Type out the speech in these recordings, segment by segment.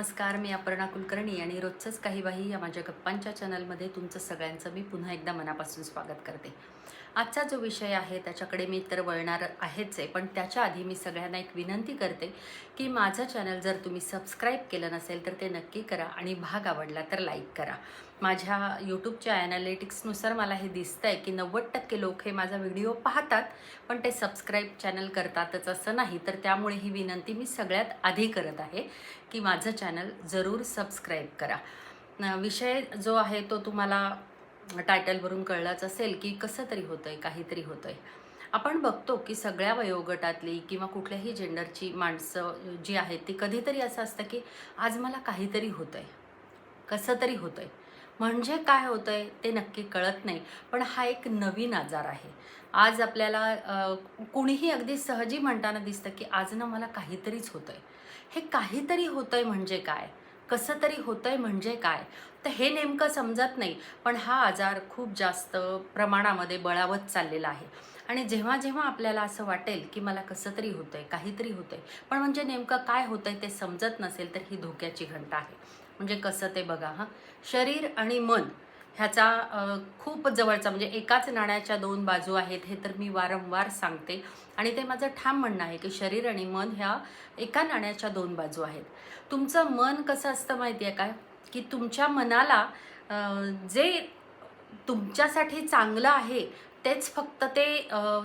नमस्कार मी अपर्णा कुलकर्णी आणि रोजचंच काही बाही या माझ्या गप्पांच्या चॅनलमध्ये तुमचं सगळ्यांचं मी पुन्हा एकदा मनापासून स्वागत करते. आजचा जो विषय आहे त्याच्याकडे मी तर वळणार आहेच आहे पण त्याच्या आधी मी सगळ्यांना एक विनंती करते की माझं चॅनल जर तुम्ही सबस्क्राईब केलं नसेल तर ते नक्की करा आणि भाग आवडला तर लाईक करा. माझ्या यूट्यूबच्या ॲनालिटिक्सनुसार मला हे दिसतं आहे की नव्वद टक्के लोक हे माझा व्हिडिओ पाहतात पण ते सबस्क्राईब चॅनल करतातच असं नाही. तर त्यामुळे ही विनंती मी सगळ्यात आधी करत आहे की माझं चॅनल जरूर सबस्क्राईब करा. विषय जो आहे तो तुम्हाला टायटलवरून कळलाच असेल की कसं तरी होतं आहे काहीतरी होतं आहे आपण बघतो की सगळ्या वयोगटातली किंवा कुठल्याही जेंडरची माणसं जी आहेत ती कधीतरी असं असतं की आज मला काहीतरी होतं आहे कसं तरी होतं आहे म्हणजे काय होतं आहे ते नक्की कळत नाही. पण हा एक नवीन आजार आहे. आज आपल्याला कुणीही अगदी सहजी म्हणताना दिसतं की आज ना मला काहीतरीच होतं आहे हे काहीतरी होतं आहे म्हणजे काय? कसं तरी होतं आहे म्हणजे काय? तर हे नेमकं समजत नाही. पण हा आजार खूप जास्त प्रमाणामध्ये बळावत चाललेला आहे. आणि जेव्हा जेव्हा आपल्याला असं वाटेल की मला कसं तरी होतं आहे काहीतरी होतं आहे पण म्हणजे नेमकं काय होतं आहे ते समजत नसेल तर ही धोक्याची घंटा आहे. म्हणजे कसं ते बघा हां. शरीर आणि मन ह्याचा खूप जवळचा म्हणजे एकाच नाण्याच्या दोन बाजू आहेत हे तर मी वारंवार सांगते. आणि ते माझं ठाम म्हणणं आहे की शरीर आणि मन ह्या एका नाण्याच्या दोन बाजू आहेत. तुमचं मन कसं असतं माहिती आहे काय? की तुमच्या मनाला जे तुमच्यासाठी चांगलं आहे तेच फक्त ते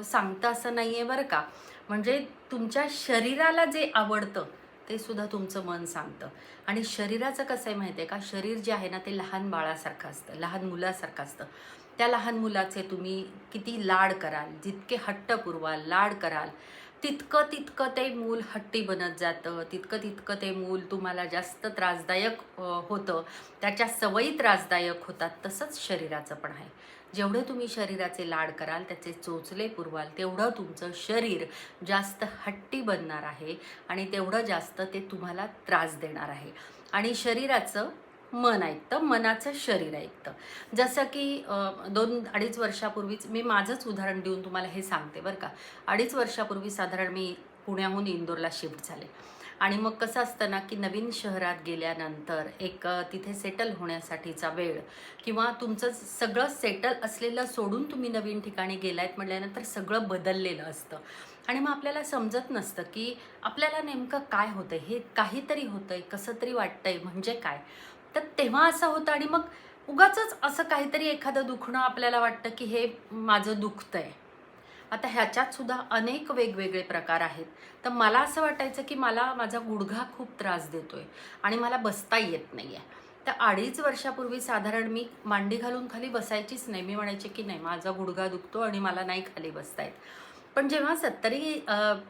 सांगतं असं नाही आहे बरं का. म्हणजे तुमच्या शरीराला जे आवडतं ते सुद्धा तुमचं मन सांगतं. आणि शरीराचं कसं आहे माहिती आहे का? शरीर जे आहे ना ते लहान बाळासारखं असतं लहान मुलासारखं असतं. त्या लहान मुलाचे तुम्ही किती लाड कराल जितके हट्ट पुरवाल लाड कराल तितकं तितकं ते मूल हट्टी बनत जातं. तितकं तितकं ते मूल तुम्हाला जास्त त्रासदायक होतं. त्याच्या सवयी त्रासदायक होतात. तसंच शरीराचं पण आहे. जेवढे तुम्ही शरीराचे लाड कराल त्याचे चोचले पुरवाल तेवढं तुमचं शरीर जास्त हट्टी बनणार आहे आणि तेवढं जास्त ते तुम्हाला त्रास देणार आहे. आणि शरीराचं मन ऐकतं मनाचं शरीर ऐकतं. जसं की दोन अडीच वर्षापूर्वीच मी माझंच उदाहरण देऊन तुम्हाला हे सांगते बरं का. अडीच वर्षापूर्वी साधारण मी पुण्याहून इंदोरला शिफ्ट झाले. आणि मग कसं असतं ना की नवीन शहरात गेल्यानंतर एक तिथे सेटल होण्यासाठीचा वेळ किंवा तुमचं सगळं सेटल असलेलं सोडून तुम्ही नवीन ठिकाणी गेलायत म्हटल्यानंतर सगळं बदललेलं असतं. आणि मग आपल्याला समजत नसतं की आपल्याला नेमकं काय होतं हे काहीतरी होतंय कसं तरी वाटतंय म्हणजे काय? तर तेव्हा असं होतं आणि मग उगाच असं काहीतरी एखादं दुखणं आपल्याला वाटतं की हे माझं दुखतंय. आता ह्याच्यात सुद्धा अनेक वेगवेगळे प्रकार आहेत. तर मला असं वाटायचं की मला माझा गुडघा खूप त्रास देतोय आणि मला बसता येत नाही आहे तर अडीच वर्षापूर्वी साधारण मी मांडी घालून खाली बसायचीच नाही. मी म्हणायचे की नाही माझा गुडघा दुखतो आणि मला नाही खाली बसता येत. पण जेव्हा सत्तरी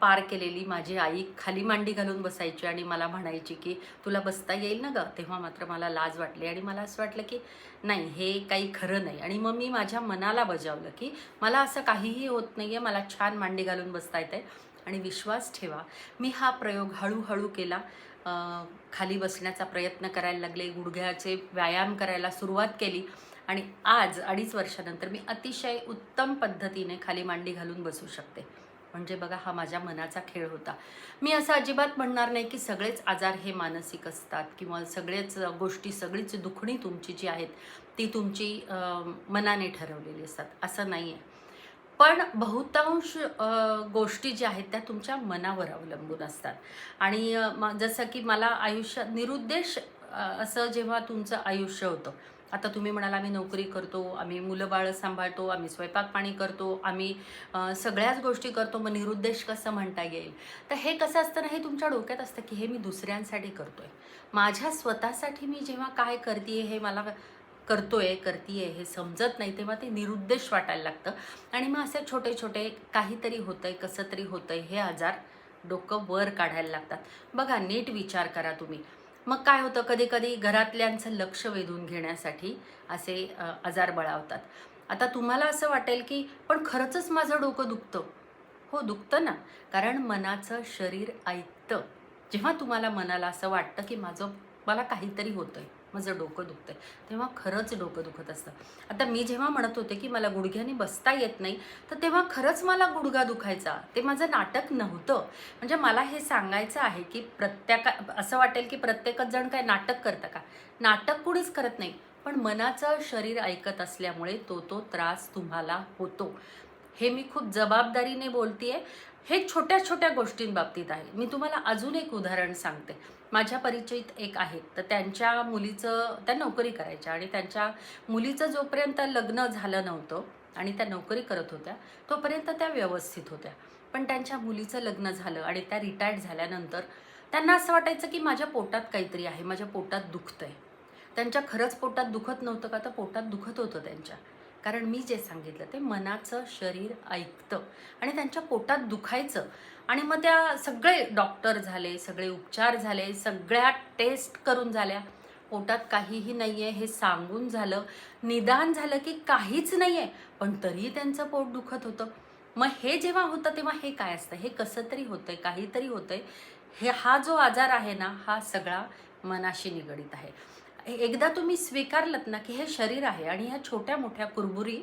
पार केलेली माझी आई खाली मांडी घालून बसायची आणि मला म्हणायची की तुला बसता येईल ना गं? तेव्हा मात्र मला लाज वाटली आणि मला असं वाटलं की नाही हे काही खरं नाही. आणि मग मी माझ्या मनाला बजावलं की मला असं काहीही होत नाही आहे मला छान मांडी घालून बसता येते आणि विश्वास ठेवा मी हा प्रयोग हळूहळू केला. खाली बसण्याचा प्रयत्न करायला लागले गुडघ्याचे व्यायाम करायला सुरुवात केली. आणि आज अडीच वर्षानंतर मी अतिशय उत्तम पद्धतीने खाली मांडी घालून बसू शकते. म्हणजे बघा हा माझ्या मनाचा खेळ होता. मी असं अजिबात म्हणणार नाही की सगळेच आजार हे मानसिक असतात किंवा सगळेच गोष्टी सगळीच दुखणी तुमची जी आहेत ती तुमची मनाने ठरवलेली असतात. असं नाही आहे पण बहुतांश गोष्टी ज्या आहेत त्या तुमच्या मनावर अवलंबून असतात. आणि जसं की मला आयुष्यात निरुद्देश असं जेव्हा तुमचं आयुष्य होतं आता तुम्ही म्हणाला आम्ही नोकरी करतो आम्ही मुलं बाळं सांभाळतो आम्ही स्वयंपाक पाणी करतो आम्ही सगळ्याच गोष्टी करतो. मग निरुद्देश कसं म्हणता येईल? तर हे कसं असतं ना हे तुमच्या डोक्यात असतं की हे मी दुसऱ्यांसाठी करतो आहे माझ्या स्वतःसाठी मी जेव्हा काय करते हे मला करतोय करतीये हे समजत नाही तेव्हा ते निरुद्देश वाटायला लागतं. आणि मग असे छोटे छोटे काहीतरी होतंय कसं तरी होतंय हे आजार डोकं वर काढायला लागतात. बघा नीट विचार करा तुम्ही. मग काय होतं? कधी कधी घरातल्यांचं लक्ष वेधून घेण्यासाठी असे आजार बळावतात. आता तुम्हाला असं वाटेल की पण खरंच माझं डोकं दुखतं. हो दुखतं ना. कारण मनाचं शरीर ऐकतं. जेव्हा तुम्हाला मनाला असं वाटतं की माझं मला काहीतरी होतं आहे माझं डोकं आहे तेव्हा खरंच डोकं दुखत असतं. आता मी जेव्हा म्हणत होते की मला गुडघ्याने बसता येत नाही तर तेव्हा खरंच मला गुडघा दुखायचा. ते माझं नाटक नव्हतं. म्हणजे मला हे सांगायचं आहे की प्रत्येका असं वाटेल की प्रत्येकच जण काय नाटक करतं का? नाटक कुणीच करत नाही. पण मनाचं शरीर ऐकत असल्यामुळे तो तो त्रास तुम्हाला होतो. हे मी खूप जबाबदारीने बोलतेय. हे छोट्या छोट्या गोष्टींबाबतीत आहे. मी तुम्हाला अजून एक उदाहरण सांगते. माझ्या परिचयित एक आहेत. तर त्यांच्या मुलीचं त्या नोकरी करायच्या आणि त्यांच्या मुलीचं जोपर्यंत लग्न झालं नव्हतं आणि त्या नोकरी करत होत्या तोपर्यंत त्या व्यवस्थित होत्या. पण त्यांच्या मुलीचं लग्न झालं आणि त्या रिटायर्ड झाल्यानंतर त्यांना असं वाटायचं की माझ्या पोटात काहीतरी आहे माझ्या पोटात दुखतं आहे त्यांच्या खरंच पोटात दुखत नव्हतं का? तर पोटात दुखत होतं त्यांच्या. कारण मी जे सांगितलं ते मनाचं शरीर ऐकतं आणि त्यांच्या पोटात दुखायचं. आणि मग त्या सगळे डॉक्टर झाले सगळे उपचार झाले सगळ्या टेस्ट करून झाल्या. पोटात काहीही नाही आहे हे सांगून झालं. निदान झालं की काहीच नाही आहे पण तरीही त्यांचं पोट दुखत होतं. मग हे जेव्हा होतं तेव्हा हे काय असतं? हे कसं तरी होतंय काहीतरी होतंय. हे हा जो आजार आहे ना हा सगळा मनाशी निगडीत आहे. एकदा तुम्ही स्वीकारलत ना की हे शरीर आहे आणि ह्या छोट्या मोठ्या कुरबुरी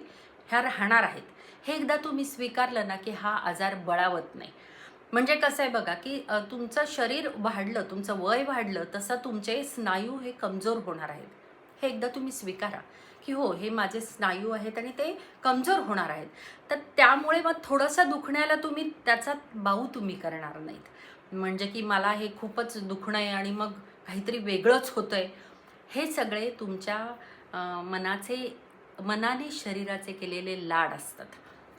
ह्या राहणार आहेत. हे एकदा तुम्ही स्वीकारलं ना की हा आजार बळावत नाही. म्हणजे कसं आहे बघा की तुमचं शरीर वाढलं तुमचं वय वाढलं तसं तुमचे स्नायू हे कमजोर होणार आहेत. हे एकदा तुम्ही स्वीकारा की हो हे माझे स्नायू आहेत आणि ते कमजोर होणार आहेत. तर त्यामुळे मग थोडंसं दुखण्याला तुम्ही त्याचा बाऊ तुम्ही करणार नाहीत. म्हणजे की मला हे खूपच दुखणं आहे आणि मग काहीतरी वेगळंच होतं आहे हे सगळे तुमच्या मनाचे मनाने शरीराचे केलेले लाड असतात.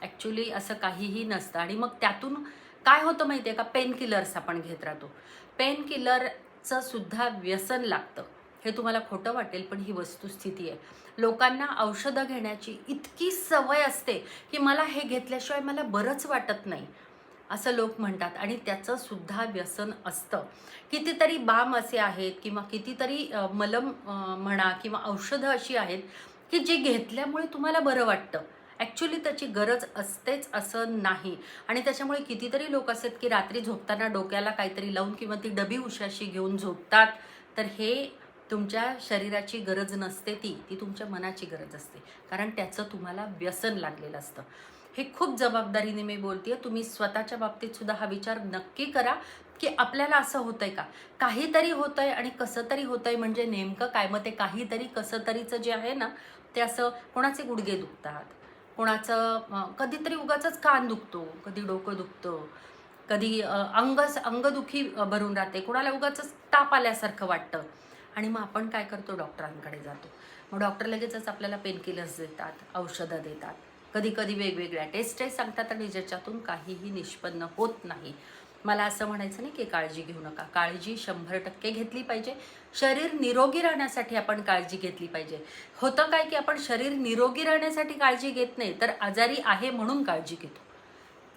ॲक्च्युली असं काहीही नसतं. आणि मग त्यातून काय होतं माहिती आहे का? पेन किलर्स आपण घेत राहतो. पेन किलरचं सुद्धा व्यसन लागतं. हे तुम्हाला खोटं वाटेल पण ही वस्तुस्थिती आहे. लोकांना औषधं घेण्याची इतकी सवय असते की मला हे घेतल्याशिवाय मला बरंच वाटत नाही. असं लोक म्हणतात. आणि त्याचं सुद्धा व्यसन असतं. कितीतरी बाम असे आहेत किंवा कितीतरी मलम म्हणा किंवा औषधं अशी आहेत की जी घेतल्यामुळे तुम्हाला बरं वाटतं. ॲक्च्युली त्याची गरज असतेच असं नाही. आणि त्याच्यामुळे कितीतरी लोक असतात की रात्री झोपताना डोक्याला काहीतरी लावून किंवा ती डबी उशाशी घेऊन झोपतात. तर हे तुमच्या शरीराची गरज नसते ती. ती तुमच्या मनाची गरज असते. कारण त्याचं तुम्हाला व्यसन लागलेलं असतं. हे खूप जबाबदारीने मी बोलतेय. तुम्ही स्वतःच्या बाबतीत सुद्धा हा विचार नक्की करा की आपल्याला असं होतंय का? काहीतरी होतंय आणि कसं तरी होतंय म्हणजे नेमकं काय? मग ते काहीतरी कसं तरीचं जे आहे ना ते असं कोणाचे गुडघे दुखतात? कोणाचं कधीतरी उगाच कान दुखतो कधी डोकं दुखतं कधी अंग अंगदुखी भरून राहते कोणाला उगाच ताप आल्यासारखं वाटतं. आणि मग आपण काय करतो? डॉक्टरांकडे जातो. मग डॉक्टर लगेचच आपल्याला पेनकिलर्स देतात औषधं देतात. कधी कधी वेगवेगळ्या टेस्टही सांगतात आणि ज्याच्यातून काहीही निष्पन्न होत नाही. मला असं म्हणायचं नाही की काळजी घेऊ नका. काळजी शंभर टक्के घेतली पाहिजे. शरीर निरोगी राहण्यासाठी आपण काळजी घेतली पाहिजे. होतं काय की आपण शरीर निरोगी राहण्यासाठी काळजी घेत नाही तर आजारी आहे म्हणून काळजी घेतो.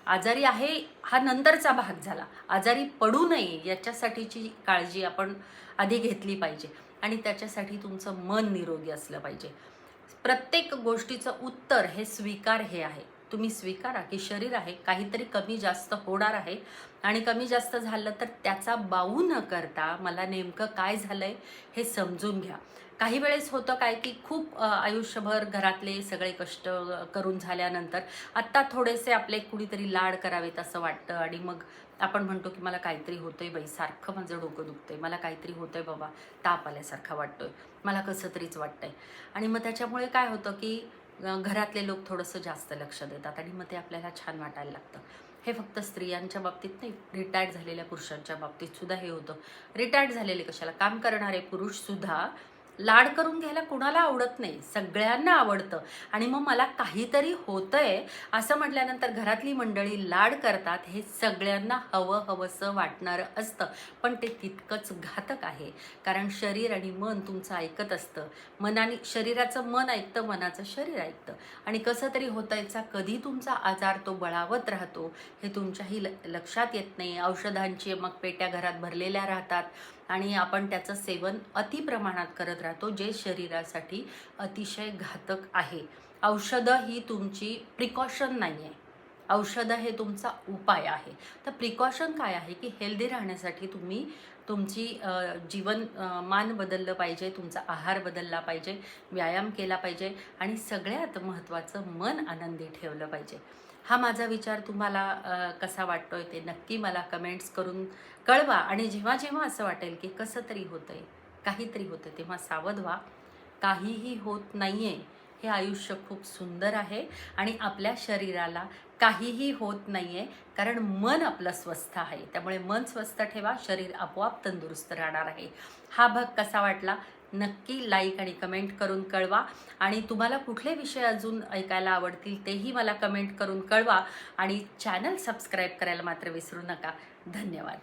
आजारी आहे हा नंतरचा भाग झाला. आजारी पडू नये याच्यासाठीची काळजी आपण आधी घेतली पाहिजे. आणि त्याच्यासाठी तुमचं मन निरोगी असलं पाहिजे. प्रत्येक गोष्टीचं उत्तर हे स्वीकार हे आहे. तुम्ही स्वीकारा की शरीर आहे काहीतरी कमी जास्त होणार आहे. आणि कमी जास्त झालं तर त्याचा बाऊ न करता मला नेमकं काय झालंय हे समजून घ्या. काही वेळेस होतं काय की खूप आयुष्यभर घरातले सगळे कष्ट करून झाल्यानंतर आत्ता थोडेसे आपले कुणीतरी लाड करावेत असं वाटतं आणि मग आपण म्हणतो की मला काहीतरी होतंय बाई सारखं माझं डोकं दुखतंय. मला काहीतरी होतंय बाबा ताप आल्यासारखा वाटतोय. मला कसं तरीच वाटतंय. आणि मग त्याच्यामुळे काय होतं की घरातले लोक थोडंसं जास्त लक्ष देतात आणि मग ते आपल्याला छान वाटायला लागतं. हे फक्त स्त्रियांच्या बाबतीत नाही रिटायर्ड झालेल्या पुरुषांच्या बाबतीत सुद्धा हे होतं. रिटायर्ड झालेले कशाला? काम करणारे पुरुषसुद्धा लाड करून घ्यायला कुणाला आवडत नाही सगळ्यांना आवडतं. आणि मग मला काहीतरी होतंय असं म्हटल्यानंतर घरातली मंडळी लाड करतात हे सगळ्यांना हवं हवंसं वाटणारं असतं. पण ते तितकंच घातक आहे. कारण शरीर आणि मन तुमचं ऐकत असतं. मनाने शरीराचं मन ऐकतं मनाचं शरीर ऐकतं. आणि कसं तरी होतायचा कधी तुमचा आजार तो बळावत राहतो हे तुमच्याही ल लक्षात येत नाही. औषधांची मग पेट्या घरात भरलेल्या राहतात. आणि आपण त्याचं सेवन अति प्रमाणात करत राहतो जे शरीरासाठी अतिशय घातक आहे. औषधं ही तुमची प्रिकॉशन नाही आहे औषधं हे तुमचा उपाय आहे. तर प्रिकॉशन काय आहे की हेल्दी राहण्यासाठी तुम्ही तुमची जीवन मान बदललं पाहिजे तुमचा आहार बदलला पाहिजे व्यायाम केला पाहिजे आणि सगळ्यात महत्त्वाचं मन आनंदी ठेवलं पाहिजे. हा माझा विचार तुम्हाला कसा वाटतोय ते नक्की मला कमेंट्स करून कळवा. आणि जेव्हा जेव्हा असं वाटेल की कसं तरी होतंय काहीतरी होतं तेव्हा सावध व्हा. काहीही होत नाही आहे हे आयुष्य खूप सुंदर आहे. आणि आपल्या शरीराला काहीही होत नाही आहे कारण मन आपलं स्वस्थ आहे. त्यामुळे मन स्वस्थ ठेवा शरीर आपोआप तंदुरुस्त राहणार आहे. हा भाग कसा वाटला? नक्की लाईक आणि कमेंट करून कळवा. आणि तुम्हाला कुठले विषय अजून ऐकायला आवडतील तेही मला कमेंट करून कळवा. आणि चॅनल सबस्क्राईब करायला मात्र विसरू नका. धन्यवाद.